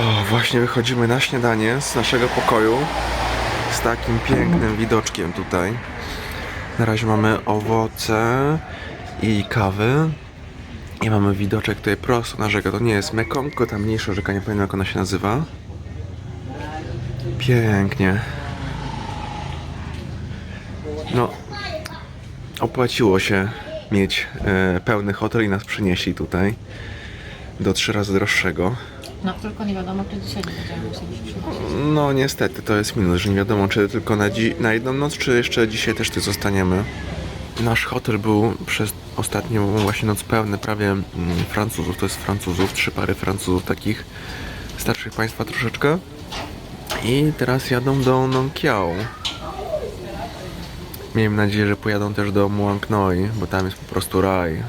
O, właśnie wychodzimy na śniadanie z naszego pokoju z takim pięknym widoczkiem tutaj. Na razie mamy owoce i kawy. I mamy widoczek tutaj prosto na rzekę. To nie jest Mekong, tylko ta mniejsza rzeka, nie pamiętam jak ona się nazywa. Pięknie. No, opłaciło się mieć e, pełny hotel i nas przynieśli tutaj do trzy razy droższego. No tylko nie wiadomo, czy dzisiaj nie będziemy musieli. No niestety, to jest minus, że nie wiadomo czy tylko na, dzi- na jedną noc, czy jeszcze dzisiaj też tu zostaniemy. Nasz hotel był przez ostatnią właśnie noc pełny prawie mm, Francuzów, to jest Francuzów, trzy pary Francuzów takich starszych państwa troszeczkę. I teraz jadą do Nonkiao. Miejmy nadzieję, że pojadą też do Muang Noi, bo tam jest po prostu raj.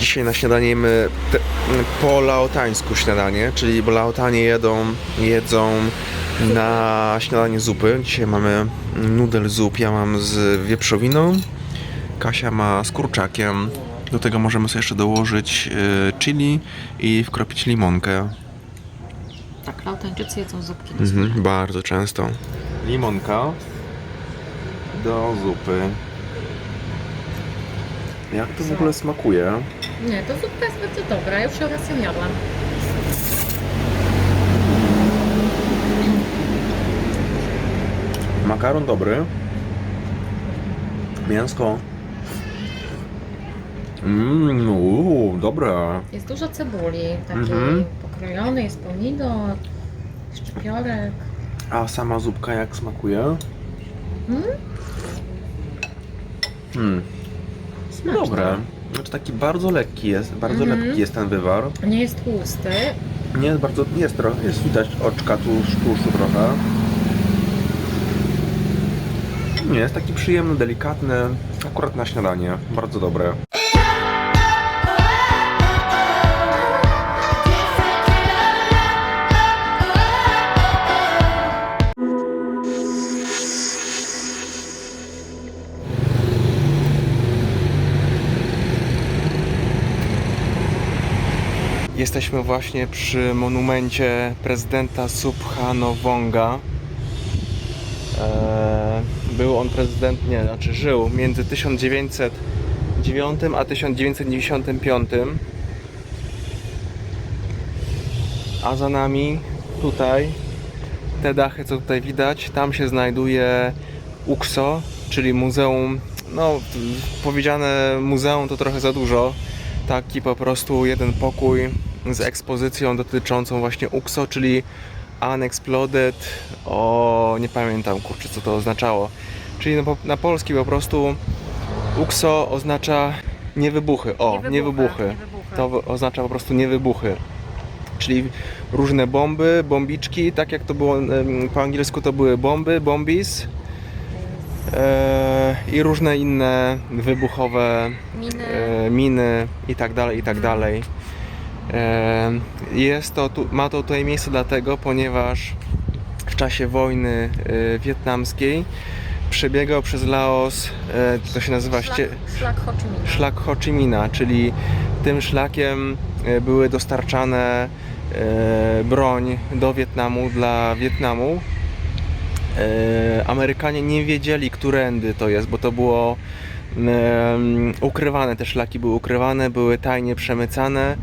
Dzisiaj na śniadanie jemy te, po laotańsku śniadanie, czyli bo laotanie jedzą, jedzą na śniadanie zupy. Dzisiaj mamy nudel zup, ja mam z wieprzowiną, Kasia ma z kurczakiem. Do tego możemy sobie jeszcze dołożyć y, chili i wkropić limonkę. Tak, Lautańczycy jedzą zupki. Mhm, bardzo często. Limonka do zupy. Jak to w ogóle smakuje? Nie, to zupka jest bardzo dobra, ja już raz ją jadłam. Makaron dobry. Mięsko. Mmm, uuu, dobre. Jest dużo cebuli, takiej Mhm. pokrojonej, jest pomidor, szczypiorek. A sama zupka jak smakuje? Mm? Hmm, Smaczne. dobre. Znaczy taki bardzo lekki jest, bardzo Mhm. lekki jest ten wywar. Nie jest tłusty. Nie jest bardzo, jest trochę, jest widać oczka tłuszcz, tłuszczu trochę. Nie, jest taki przyjemny, delikatny, akurat na śniadanie. Bardzo dobre. Jesteśmy właśnie przy monumencie prezydenta Subhanowonga. Eee, Był on prezydent, nie, znaczy żył między 1909 a 1995. A za nami tutaj te dachy, co tutaj widać, tam się znajduje UKSO, czyli muzeum, no powiedziane muzeum to trochę za dużo, taki po prostu jeden pokój z ekspozycją dotyczącą właśnie UKSO, czyli Unexploded, o nie pamiętam kurczę co to oznaczało, czyli na, po- na polski po prostu UKSO oznacza niewybuchy, o niewybuchy, to w- oznacza po prostu niewybuchy. Czyli różne bomby, bombiczki, tak jak to było po angielsku to były bomby, bombis e, i różne inne wybuchowe Miny. e, miny i tak dalej, i tak dalej. Jest to, ma to tutaj miejsce dlatego, ponieważ w czasie wojny e, wietnamskiej przebiegał przez Laos, e, to się nazywa Szlak, szlak Ho Chi Minh. szlak Ho Chi Minha, czyli tym szlakiem e, były dostarczane broń do Wietnamu dla Wietnamu. Amerykanie nie wiedzieli, którędy to jest, bo to było ukrywane, te szlaki były ukrywane, były tajnie przemycane.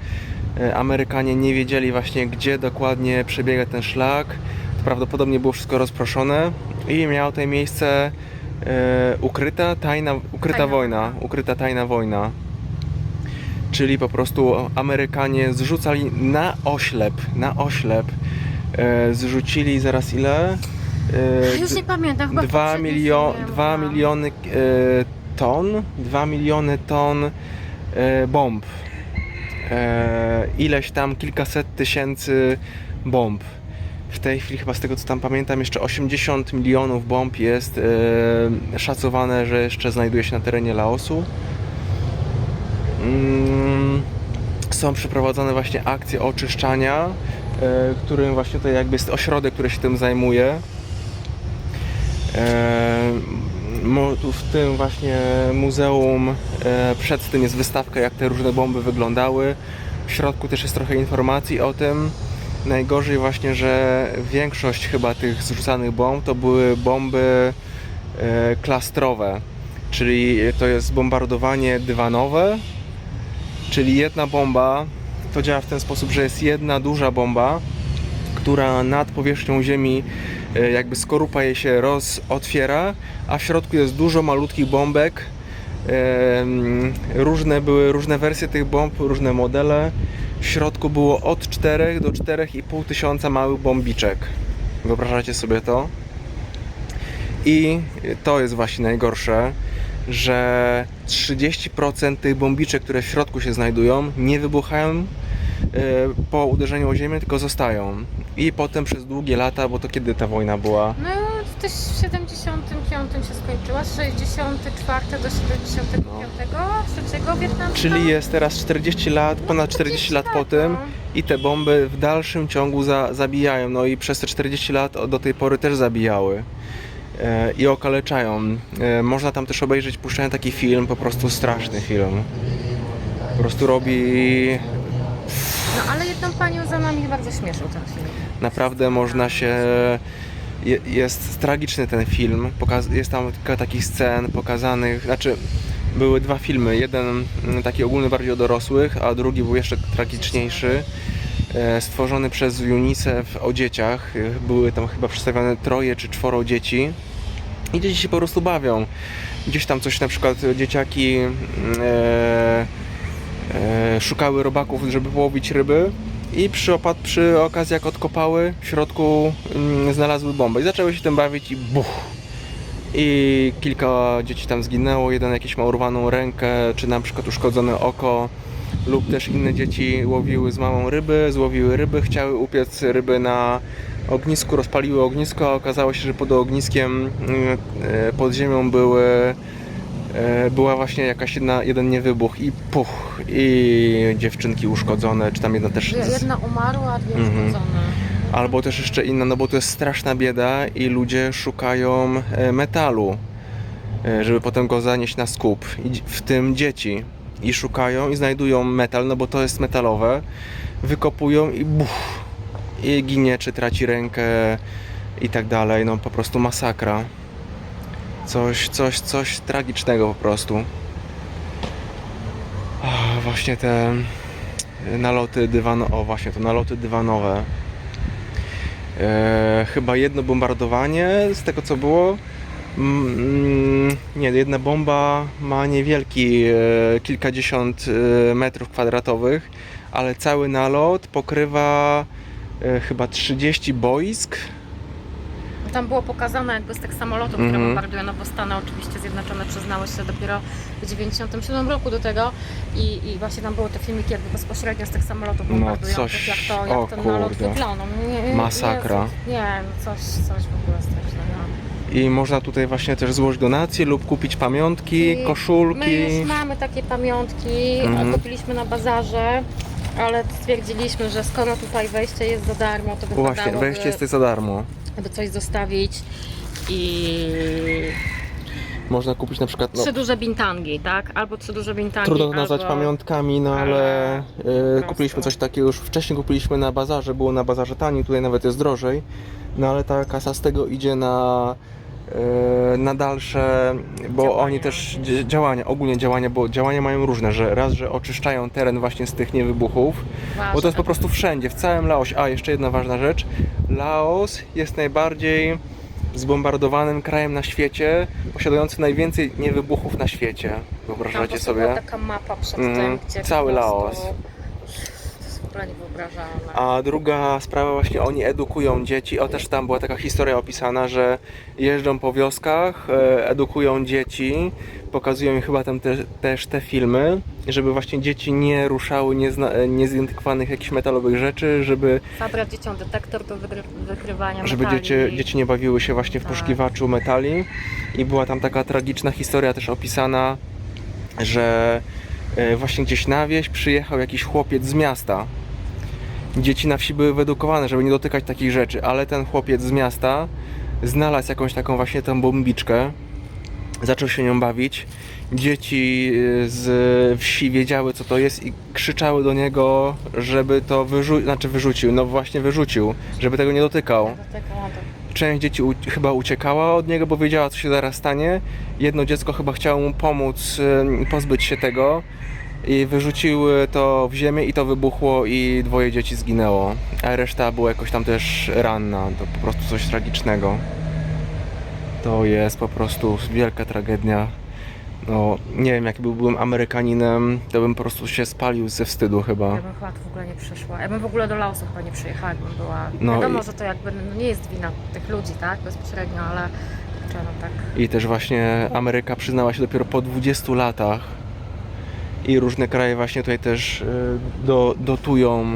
E, Amerykanie nie wiedzieli właśnie, gdzie dokładnie przebiega ten szlak. Prawdopodobnie było wszystko rozproszone i miało tutaj miejsce e, ukryta, tajna, ukryta Tajna wojna, ukryta tajna wojna. Czyli po prostu Amerykanie zrzucali na oślep, na oślep, e, zrzucili zaraz ile? E, Już nie pamiętam, chyba w 2, poprzednim milio, filmie 2 mówiłam. miliony e, ton, 2 miliony ton e, bomb. E, ileś tam kilkaset tysięcy bomb. W tej chwili chyba z tego co tam pamiętam jeszcze 80 milionów bomb jest e, szacowane, że jeszcze znajduje się na terenie Laosu. Mm, są przeprowadzane właśnie akcje oczyszczania, e, którym właśnie tutaj jakby jest ośrodek, który się tym zajmuje. E, w tym właśnie muzeum e, przed tym jest wystawka, jak te różne bomby wyglądały. W środku też jest trochę informacji o tym. najgorzej właśnie, że większość chyba tych zrzucanych bomb to były bomby e, klastrowe, czyli to jest bombardowanie dywanowe, czyli jedna bomba to działa w ten sposób, że jest jedna duża bomba, która nad powierzchnią ziemi jakby skorupa jej się roz otwiera, a w środku jest dużo malutkich bombek. Różne były różne wersje tych bomb, różne modele. W środku było od 4 do 4,5 tysiąca małych bombiczek. Wyobrażacie sobie to? I to jest właśnie najgorsze, że 30% tych bombiczek, które w środku się znajdują, nie wybuchają e, po uderzeniu o ziemię, tylko zostają. I potem przez długie lata, bo to kiedy ta wojna była? No w też w 75 się skończyła, z 64 do 75, trzeciego wietnamska. Czyli jest teraz 40 lat, ponad 40 lat po tym no. i te bomby w dalszym ciągu za, zabijają. No i przez te 40 lat do tej pory też zabijały. E, I okaleczają. E, można tam też obejrzeć, puszczają taki film, po prostu straszny film. Po prostu robi No ale jedną panią za nami bardzo śmieszył ten film. Naprawdę można się. je- Jest tragiczny ten film. Jest tam kilka takich scen pokazanych. Znaczy, były dwa filmy. Jeden mm, taki ogólny, bardziej o dorosłych, a drugi był jeszcze tragiczniejszy. e, Stworzony przez UNICEF o dzieciach. E, Były tam chyba przedstawione troje czy czworo dzieci. I dzieci się po prostu bawią. Gdzieś tam coś na przykład dzieciaki. mm, e, szukały robaków, żeby połowić ryby i przy, opad, przy okazji jak odkopały w środku mm, znalazły bombę i zaczęły się tym bawić i buch. I kilka dzieci tam zginęło, jeden jakiś ma urwaną rękę, czy na przykład uszkodzone oko lub też inne dzieci łowiły z małą ryby, złowiły ryby, chciały upiec ryby na ognisku, rozpaliły ognisko, a okazało się, że pod ogniskiem mm, e, pod ziemią były e, była właśnie jakaś jedna, jeden niewybuch i puch i dziewczynki uszkodzone, czy tam jedna też Jedna umarła, a dwie Mhm. uszkodzone. Albo też jeszcze inna, no bo to jest straszna bieda i ludzie szukają e, metalu, e, żeby potem go zanieść na skup. I w tym dzieci. I szukają i znajdują metal, no bo to jest metalowe. Wykopują i buch. I ginie, czy traci rękę i tak dalej. No po prostu masakra. Coś, coś, coś tragicznego po prostu. A, właśnie te naloty dywanowe. O, właśnie to naloty dywanowe. E, chyba jedno bombardowanie z tego co było. Mm, nie, jedna bomba ma niewielki, e, kilkadziesiąt e, metrów kwadratowych, ale cały nalot pokrywa e, chyba 30 boisk. Tam było pokazane jakby z tych samolotów, które Mhm. bombardują, no bo Stany oczywiście Zjednoczone przyznały się dopiero w 97 roku do tego i, i właśnie tam były te filmiki jakby bezpośrednio z tych samolotów No, bombardujących, coś- jak to, jak o ten nalot kurde. wyglądał. Nie, nie, Masakra. Jezus, nie, no coś, coś w ogóle strasznego. I można tutaj właśnie też złożyć donacje lub kupić pamiątki, I koszulki. My już mamy takie pamiątki, a kupiliśmy na bazarze, ale stwierdziliśmy, że skoro tutaj wejście jest za darmo, to Właśnie, wypadałoby wejście jest za darmo. By coś zostawić i Można kupić na przykład. No, trzy duże bintangi, tak? Albo trzy duże bintangi, Trudno to nazwać albo... pamiątkami, no ale ale e, prostu. kupiliśmy coś takiego już wcześniej kupiliśmy na bazarze, było na bazarze taniej, tutaj nawet jest drożej. No ale ta kasa z tego idzie na na dalsze, bo Działania. oni też działania, ogólnie działania, bo działania mają różne, że raz, że oczyszczają teren właśnie z tych niewybuchów, bo to jest po prostu wszędzie, w całym Laosie. A, jeszcze jedna ważna rzecz. Laos jest najbardziej zbombardowanym krajem na świecie, posiadający najwięcej niewybuchów na świecie. Wyobrażacie sobie? była taka mapa przed Mhm. tym, gdzie Cały. Laos. Ogóle niewyobrażalne. A druga sprawa, właśnie oni edukują dzieci. O, też tam była taka historia opisana, że jeżdżą po wioskach, e, edukują dzieci, pokazują im chyba tam te, też te filmy, żeby właśnie dzieci nie ruszały niezna, e, niezidentyfikowanych jakichś metalowych rzeczy, żeby, Zabrać dzieciom detektor do wykry- wykrywania żeby metali. dzieci, dzieci nie bawiły się właśnie w Tak. poszukiwaczu metali. I była tam taka tragiczna historia też opisana, że właśnie gdzieś na wieś przyjechał jakiś chłopiec z miasta. Dzieci na wsi były wyedukowane, żeby nie dotykać takich rzeczy, ale ten chłopiec z miasta znalazł jakąś taką właśnie tą bombiczkę zaczął się nią bawić. Dzieci y, z wsi wiedziały co to jest i krzyczały do niego, żeby to wyrzucił, znaczy wyrzucił, no właśnie wyrzucił, żeby tego nie dotykał. Dotykał. Część dzieci u- chyba uciekała od niego, bo wiedziała, co się zaraz stanie. Jedno dziecko chyba chciało mu pomóc pozbyć się tego i wyrzuciły to w ziemię i to wybuchło i dwoje dzieci zginęło. A reszta była jakoś tam też ranna. To po prostu coś tragicznego. To jest po prostu wielka tragedia. No, nie wiem, jak byłbym Amerykaninem, to bym po prostu się spalił ze wstydu chyba. Ja bym chyba w ogóle nie przyszła. Ja bym w ogóle do Laosu chyba nie przyjechała, jakbym była. No Wiadomo, i- że to jakby no nie jest wina tych ludzi, tak? Bezpośrednio, ale kurczę, no tak. I też właśnie Ameryka przyznała się dopiero po 20 latach. I różne kraje właśnie tutaj też y, do, dotują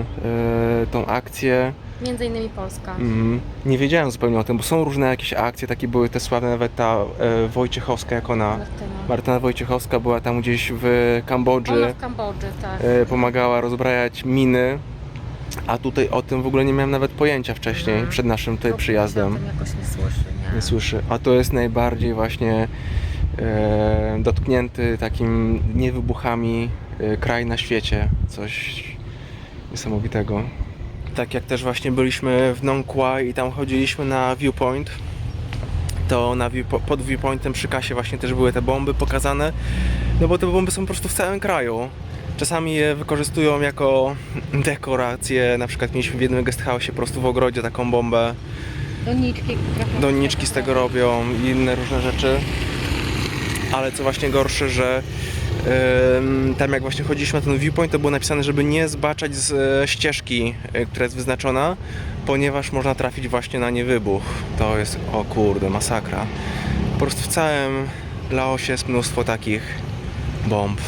y, tą akcję. Między innymi Polska. Mm, nie wiedziałem zupełnie o tym, bo są różne jakieś akcje, takie były te sławne, nawet ta e, Wojciechowska, jak ona, Martyna. Martyna Wojciechowska była tam gdzieś w Kambodży, Ona w Kambodży, tak. e, pomagała rozbrajać miny, a tutaj o tym w ogóle nie miałem nawet pojęcia wcześniej, Mhm. przed naszym tutaj przyjazdem. o tym jakoś nie słyszy, nie? nie słyszy. A to jest najbardziej właśnie e, dotknięty takim niewybuchami e, kraj na świecie. Coś niesamowitego. Tak jak też właśnie byliśmy w Nong Kwai i tam chodziliśmy na viewpoint, to na view, pod viewpointem przy kasie właśnie też były te bomby pokazane. No bo te bomby są po prostu w całym kraju. Czasami je wykorzystują jako dekoracje. Na przykład mieliśmy w jednym guest house po prostu w ogrodzie taką bombę. Doniczki. Doniczki z tego robią i inne różne rzeczy. Ale co właśnie gorsze, że tam jak właśnie chodziliśmy na ten viewpoint, to było napisane, żeby nie zbaczać z e, ścieżki, e, która jest wyznaczona, ponieważ można trafić właśnie na niewybuch. To jest, o kurde, masakra. Po prostu w całym Laosie jest mnóstwo takich bomb.